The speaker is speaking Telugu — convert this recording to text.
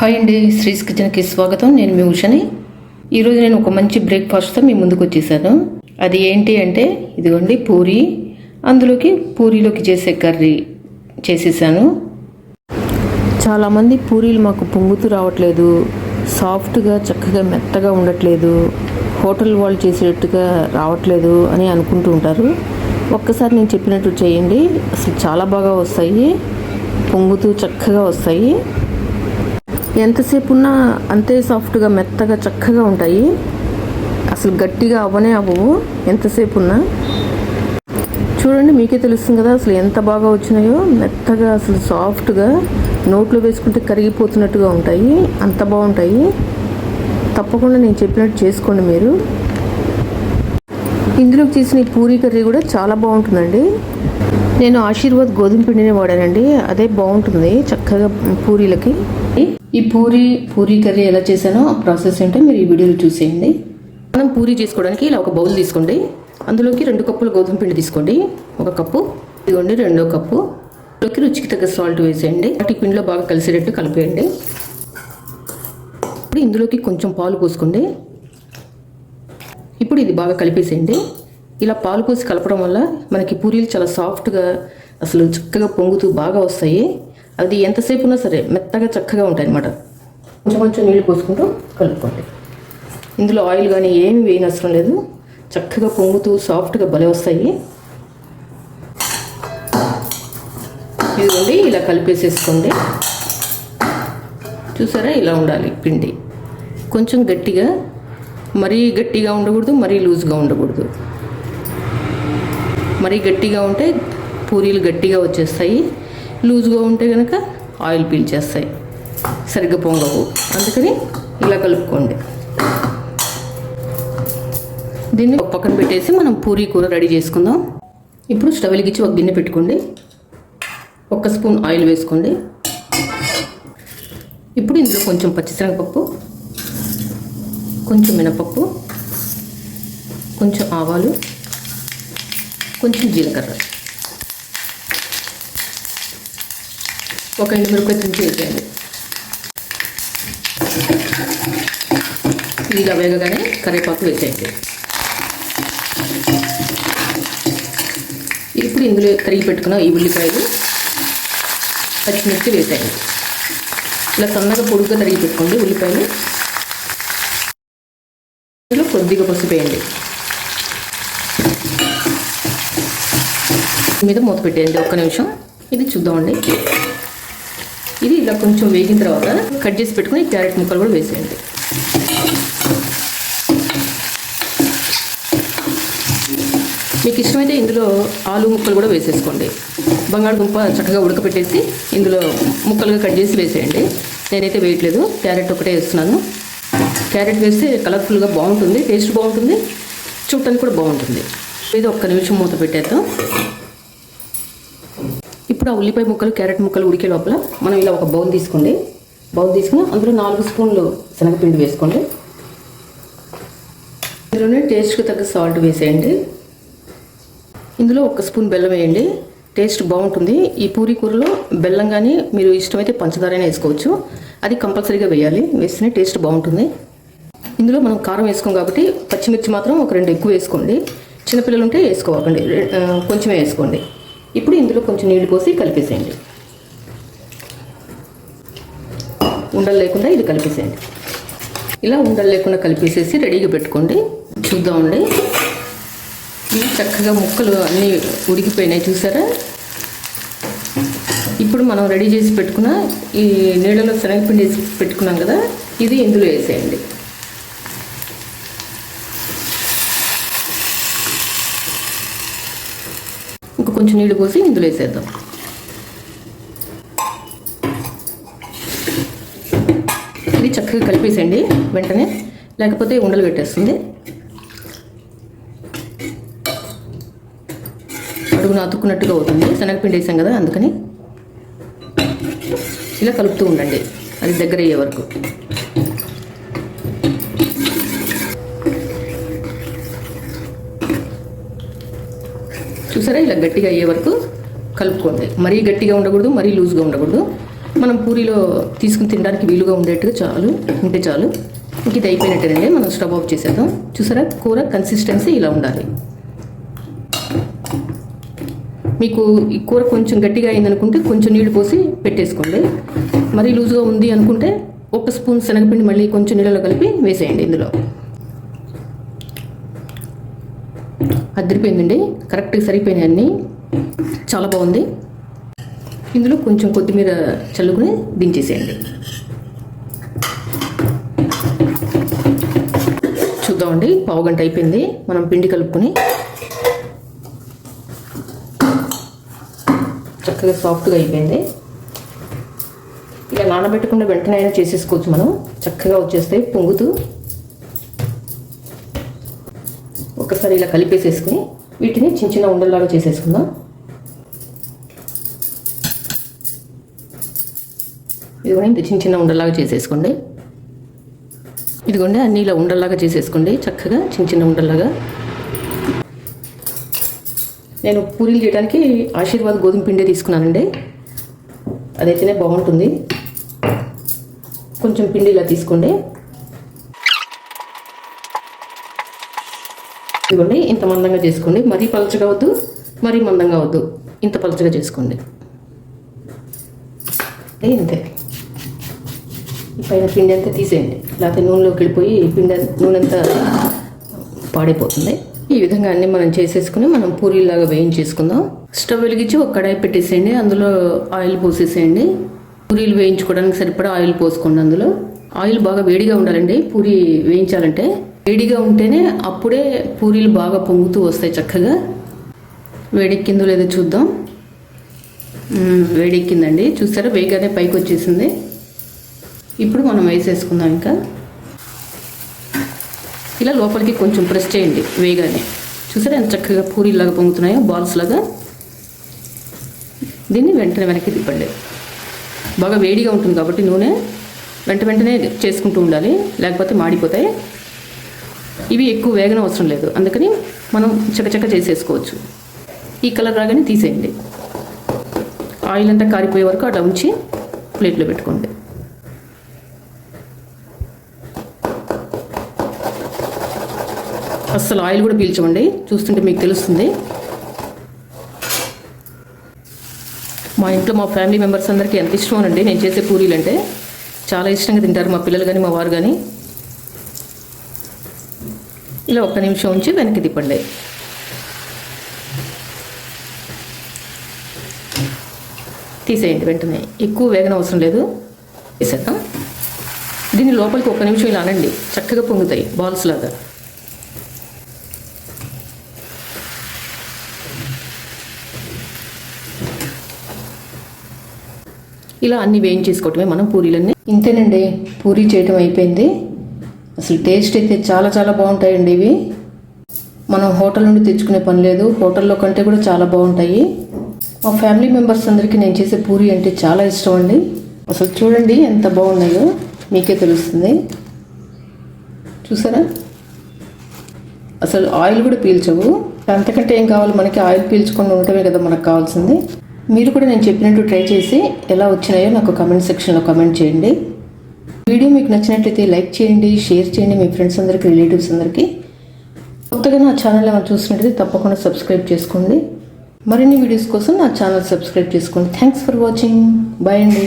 హాయ్ అండి శ్రీస్ కిచెన్కి స్వాగతం. నేను మీ ఉషని. ఈరోజు నేను ఒక మంచి బ్రేక్ఫాస్ట్తో మీ ముందుకు వచ్చేసాను. అది ఏంటి అంటే ఇదిగోండి పూరి. అందులోకి పూరీలోకి చేసే కర్రీ చేసేసాను. చాలామంది పూరీలు మాకు పొంగుతూ రావట్లేదు. సాఫ్ట్గా చక్కగా మెత్తగా ఉండట్లేదు. హోటల్ వాళ్ళు చేసేటట్టుగా రావట్లేదు అని అనుకుంటూ ఉంటారు. ఒక్కసారి నేను చెప్పినట్టు చేయండి. అసలు చాలా బాగా వస్తాయి. పొంగుతూ చక్కగా వస్తాయి. ఎంతసేపు ఉన్నా అంతే సాఫ్ట్గా మెత్తగా చక్కగా ఉంటాయి. అసలు గట్టిగా అవ్వనే అవ్వవు. ఎంతసేపు ఉన్నా చూడండి మీకే తెలుస్తుంది కదా అసలు ఎంత బాగా వచ్చినాయో. మెత్తగా అసలు సాఫ్ట్గా. నోట్లో వేసుకుంటే కరిగిపోతున్నట్టుగా ఉంటాయి. అంత బాగుంటాయి. తప్పకుండా నేను చెప్పినట్టు చేసుకోండి మీరు. ఇందులోకి చేసిన ఈ పూరీ కర్రీ కూడా చాలా బాగుంటుందండి. నేను ఆశీర్వాద్ గోధుమ పిండిని వాడానండి. అదే బాగుంటుంది చక్కగా పూరీలకి. ఈ పూరి పూరీ కర్రీ ఎలా చేశానో ఆ ప్రాసెస్ ఏంటో మీరు ఈ వీడియోలో చూసేయండి. మనం పూరీ చేసుకోవడానికి ఇలా ఒక బౌల్ తీసుకోండి. అందులోకి రెండు కప్పులు గోధుమ పిండి తీసుకోండి. ఒక కప్పు ఇదిగోండి రెండో కప్పు. లోకి రుచికి తగ్గ సాల్ట్ వేసేయండి. వాటి పిండిలో బాగా కలిసేటట్టు కలిపేయండి. ఇప్పుడు ఇందులోకి కొంచెం పాలు పోసుకోండి. ఇప్పుడు ఇది బాగా కలిపేసేయండి. ఇలా పాలు పోసి కలపడం వల్ల మనకి పూరీలు చాలా సాఫ్ట్గా అసలు చక్కగా పొంగుతూ బాగా వస్తాయి. అది ఎంతసేపు ఉన్నా సరే మెత్తగా చక్కగా ఉంటాయి అన్నమాట కొంచెం కొంచెం నీళ్ళు పోసుకుంటూ కలుపుకోండి. ఇందులో ఆయిల్ కానీ ఏమి వేయని అవసరం లేదు. చక్కగా పొంగుతూ సాఫ్ట్గా భలే వస్తాయి. ఇదిగోండి ఇలా కలిపేసేసుకోండి. చూసారా? ఇలా ఉండాలి పిండి. కొంచెం గట్టిగా మరీ గట్టిగా ఉండకూడదు మరీ లూజ్గా ఉండకూడదు. మరీ గట్టిగా ఉంటే పూరీలు గట్టిగా వచ్చేస్తాయి లూజ్గా ఉంటే కనుక ఆయిల్ పీల్చేస్తాయి. సరిగ్గా పొంగవు. అందుకని ఇలా కలుపుకోండి. దీన్ని ఒక పక్కన పెట్టేసి మనం పూరీ కూర రెడీ చేసుకుందాం. ఇప్పుడు స్టవ్ వెలిగించి ఒక గిన్నె పెట్టుకోండి. ఒక స్పూన్ ఆయిల్ వేసుకోండి. ఇప్పుడు ఇందులో కొంచెం పచ్చిశనగపప్పు కొంచెం మినపప్పు కొంచెం ఆవాలు కొంచెం జీలకర్ర. ఒక ఎండు మిరపకాయ తుంచి వేసేయండి. ఇలా వేగగానే కరివేపాకు వేసేయండి. ఇప్పుడు ఇందులో కరిగి పెట్టుకున్న ఈ ఉల్లిపాయలు పచ్చిమిర్చి వేసేయండి. ఇలా సన్నగా పొడుగ్గా తరిగి పెట్టుకోండి ఉల్లిపాయలు. కొద్దిగా పసుపు వేయండి. మీద మూత పెట్టేయండి ఒక్క నిమిషం. ఇది చూద్దామండి. ఇది ఇలా కొంచెం వేగిన తర్వాత కట్ చేసి పెట్టుకుని క్యారెట్ ముక్కలు కూడా వేసేయండి. మీకు ఇష్టమైతే ఇందులో ఆలు ముక్కలు కూడా వేసేసుకోండి. బంగాళదుంప చక్కగా ఉడకపెట్టేసి ఇందులో ముక్కలుగా కట్ చేసి వేసేయండి. నేనైతే వేయట్లేదు క్యారెట్ ఒకటే వేస్తున్నాను. క్యారెట్ వేస్తే కలర్ఫుల్గా బాగుంటుంది టేస్ట్ బాగుంటుంది చూడటానికి కూడా బాగుంటుంది. ఇది ఒక్క నిమిషం మూత పెట్టేద్దాం. ఇప్పుడు ఆ ఉల్లిపాయ ముక్కలు క్యారెట్ ముక్కలు ఉడికే లోపల మనం ఇలా ఒక బౌల్ తీసుకోండి. బౌల్ తీసుకుని అందులో నాలుగు స్పూన్లు శనగపిండి వేసుకోండి. ఇందులోనే టేస్ట్కి తగ్గ సాల్ట్ వేసేయండి. ఇందులో ఒక స్పూన్ బెల్లం వేయండి. టేస్ట్ బాగుంటుంది. ఈ పూరీ కూరలో బెల్లం కానీ మీరు ఇష్టమైతే పంచదారైనా వేసుకోవచ్చు. అది కంపల్సరీగా వేయాలి. వేస్తేనే టేస్ట్ బాగుంటుంది. ఇందులో మనం కారం వేసుకోం కాబట్టి పచ్చిమిర్చి మాత్రం ఒక రెండు ఎక్కువ వేసుకోండి. చిన్నపిల్లలు ఉంటే వేసుకోకండి కొంచెమే వేసుకోండి. ఇప్పుడు ఇందులో కొంచెం నీళ్ళు పోసి కలిపేసేయండి. ఉండలు లేకుండా ఇది కలిపేసేయండి. ఇలా ఉండలు లేకుండా కలిపేసేసి రెడీగా పెట్టుకోండి. చూద్దామండి. ఇవి చక్కగా ముక్కలు అన్నీ ఉడికిపోయినాయి చూసారా? ఇప్పుడు మనం రెడీ చేసి పెట్టుకున్న ఈ నీళ్ళలో శనగపిండి వేసి పెట్టుకున్నాం కదా ఇది ఇందులో వేసేయండి. ఇంకా కొంచెం నీళ్ళు పోసి ఇందులో వేసేద్దాం. ఇది చక్కగా కలిపేసేయండి వెంటనే లేకపోతే ఉండలు పెట్టేస్తుంది. అడుగున అతుక్కున్నట్టుగా అవుతుంది. శనగపిండి వేసాం కదా అందుకని ఇలా కలుపుతూ ఉండండి. అది దగ్గర అయ్యే వరకు. చూసారా? ఇలా గట్టిగా అయ్యే వరకు కలుపుకోండి. మరీ గట్టిగా ఉండకూడదు మరీ లూజ్గా ఉండకూడదు. మనం పూరీలో తీసుకుని తినడానికి వీలుగా ఉండేట్టుగా చాలు ఉంటే చాలు. ఇంక ఇది అయిపోయినట్టేనండి. మనం స్టవ్ ఆఫ్ చేసేద్దాం. చూసారా? కూర కన్సిస్టెన్సీ ఇలా ఉండాలి. మీకు ఈ కూర కొంచెం గట్టిగా అయిందనుకుంటే కొంచెం నీళ్ళు పోసి పెట్టేసుకోండి. మరీ లూజుగా ఉంది అనుకుంటే ఒక స్పూన్ శనగపిండి మళ్ళీ కొంచెం నీళ్ళలో కలిపి వేసేయండి ఇందులో. అదిరిపోయిందండి. కరెక్ట్గా సరిపోయినాయి అన్నీ. చాలా బాగుంది. ఇందులో కొంచెం కొత్తిమీర చల్లుకుని దించేసేయండి. చూద్దామండి. పావు గంట అయిపోయింది. మనం పిండి కలుపుకొని చక్కగా సాఫ్ట్గా అయిపోయింది. ఇలా నానబెట్టకుండా వెంటనే అయినా చేసేసుకోవచ్చు మనం. చక్కగా వచ్చేస్తాయి పొంగుతూ. ఒకసారి ఇలా కలిపేసేసుకుని వీటిని చిన్న చిన్న ఉండల్లాగా చేసేసుకుందాం. ఇదిగోండి ఇంత చిన్న చిన్న ఉండల్లాగా చేసేసుకోండి. ఇదిగోండి అన్ని ఇలా ఉండల్లాగా చేసేసుకోండి. చక్కగా చిన్న చిన్న ఉండల్లాగా. నేను పూరీలు చేయడానికి ఆశీర్వాద్ గోధుమ పిండి తీసుకున్నానండి. అదైతేనే బాగుంటుంది. కొంచెం పిండి ఇలా తీసుకోండి. ఇవ్వండి ఇంత మందంగా చేసుకోండి. మరీ పలచగా వద్దు మరీ మందంగా వద్దు. ఇంత పలచగా చేసుకోండి. ఇంతే. ఈ పైన పిండి అంతా తీసేయండి. లేకపోతే నూనెలోకి వెళ్ళిపోయి పిండి అంత- నూనె అంతా పాడైపోతుంది. ఈ విధంగా అన్ని మనం చేసేసుకుని మనం పూరీలాగా వేయించేసుకుందాం. స్టవ్ వెలిగించి ఒక కడాయి పెట్టేసేయండి. అందులో ఆయిల్ పోసేసేయండి. పూరీలు వేయించుకోవడానికి సరిపడా ఆయిల్ పోసుకోండి అందులో. ఆయిల్ బాగా వేడిగా ఉండాలండి. పూరి వేయించాలంటే వేడిగా ఉంటేనే అప్పుడే పూరీలు బాగా పొంగుతూ వస్తాయి చక్కగా. వేడెక్కిందో లేదో చూద్దాం. వేడెక్కిందండి. చూసారా? వేగానే పైకి వచ్చేసింది ఇప్పుడు మనం వేసేసుకుందాం ఇంకా. ఇలా లోపలికి కొంచెం ప్రెస్ చేయండి వేగానే. చూసారా ఎంత చక్కగా పూరీలాగా పొంగుతున్నాయో బాల్స్ లాగా? దీన్ని వెంటనే వెనక్కి తిప్పండి. బాగా వేడిగా ఉంటుంది కాబట్టి నూనె వెంట వెంటనే చేసుకుంటూ ఉండాలి లేకపోతే మాడిపోతాయి. ఇవి ఎక్కువ వేగన అవసరం లేదు అందుకని మనం చకచక చేసేసుకోవచ్చు. ఈ కలర్ రాగానే తీసేయండి. ఆయిల్ అంతా కారిపోయే వరకు అట్లా ఉంచి ప్లేట్లో పెట్టుకోండి. అస్సలు ఆయిల్ కూడా పీల్చమండి. చూస్తుంటే మీకు తెలుస్తుంది. మా ఇంట్లో మా ఫ్యామిలీ మెంబర్స్ అందరికీ ఎంత ఇష్టమోనండి. నేను చేసే పూరీలు అంటే చాలా ఇష్టంగా తింటారు మా పిల్లలు కానీ మా వారు కానీ ఇలా ఒక్క నిమిషం ఉంచి వెనక్కి తిప్పండి. తీసేయండి వెంటనే. ఎక్కువ వేగన అవసరం లేదు. తీసేద్దాం. దీన్ని లోపలికి ఒక్క నిమిషం ఇలా అనండి. చక్కగా పొంగుతాయి. బాల్స్ లాగా. ఇలా అన్ని వేయించేసుకోవటమే మనం పూరీలన్నీ. ఇంతేనండి పూరీ చేయటం అయిపోయింది. అసలు టేస్ట్ అయితే చాలా చాలా బాగుంటాయండి ఇవి. మనం హోటల్ నుండి తెచ్చుకునే పని లేదు హోటల్లో కంటే కూడా చాలా బాగుంటాయి. మా ఫ్యామిలీ మెంబర్స్ అందరికీ నేను చేసే పూరి అంటే చాలా ఇష్టం అండి. అసలు చూడండి ఎంత బాగున్నాయో మీకే తెలుస్తుంది. చూసారా? అసలు ఆయిల్ కూడా పీల్చవు. అంతకంటే ఏం కావాలి? మనకి ఆయిల్ పీల్చకుండా ఉండటమే కదా మనకు కావాల్సింది. మీరు కూడా నేను చెప్పినట్టు ట్రై చేసి ఎలా వచ్చినాయో నాకు కమెంట్ సెక్షన్లో కమెంట్ చేయండి. వీడియో మీకు నచ్చినట్లయితే లైక్ చేయండి షేర్ చేయండి మీ ఫ్రెండ్స్ అందరికీ రిలేటివ్స్ అందరికీ. కొత్తగా నా ఛానల్ ఏమైనా చూసినట్లయితే తప్పకుండా సబ్స్క్రైబ్ చేసుకోండి. మరిన్ని వీడియోస్ కోసం నా ఛానల్ సబ్స్క్రైబ్ చేసుకోండి. థ్యాంక్స్ ఫర్ వాచింగ్ బాయ్ అండి.